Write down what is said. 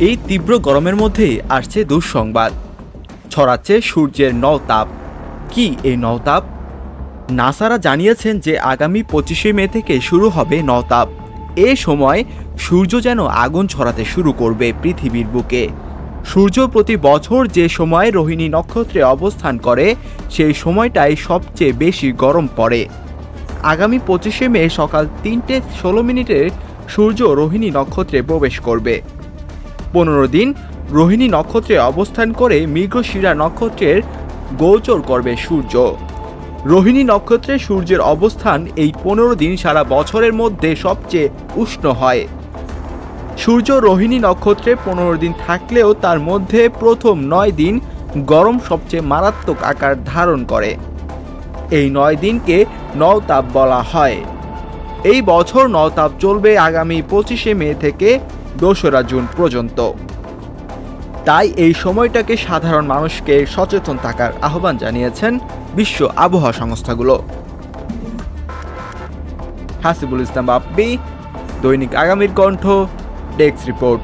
এই তীব্র গরমের মধ্যেই আসছে দুঃসংবাদ। ছড়াচ্ছে সূর্যের নওতাপ কি এই নওতাপ নাসারা জানিয়েছেন যে আগামী পঁচিশে মে থেকে শুরু হবে নওতাপ এ সময় সূর্য যেন আগুন ছড়াতে শুরু করবে পৃথিবীর বুকে। সূর্য প্রতি বছর যে সময় রোহিণী নক্ষত্রে অবস্থান করে, সেই সময়টাই সবচেয়ে বেশি গরম পড়ে। আগামী পঁচিশে মে সকাল তিনটে ষোলো মিনিটে সূর্য রোহিণী নক্ষত্রে প্রবেশ করবে। পনেরো দিন রোহিণী নক্ষত্রে অবস্থান করে মৃগশিরা নক্ষত্রের গোচর করবে সূর্য। রোহিণী নক্ষত্রে সূর্যের অবস্থান এই পনেরো দিন সারা বছরের মধ্যে সবচেয়ে উষ্ণ হয়। সূর্য রোহিণী নক্ষত্রে পনেরো দিন থাকলেও তার মধ্যে প্রথম নয় দিন গরম সবচেয়ে মারাত্মক আকার ধারণ করে। এই নয় দিনকে নওতাপ বলা হয়। এই বছর নওতাপ চলবে আগামী পঁচিশে মে থেকে দোসরা জুন পর্যন্ত। তাই এই সময়টাকে সাধারণ মানুষকে সচেতন থাকার আহ্বান জানিয়েছেন বিশ্ব আবহাওয়া সংস্থাগুলো। হাসিবুল ইসলাম বাপ্পি, দৈনিক আগামীর কণ্ঠ, ডেস্ক রিপোর্ট।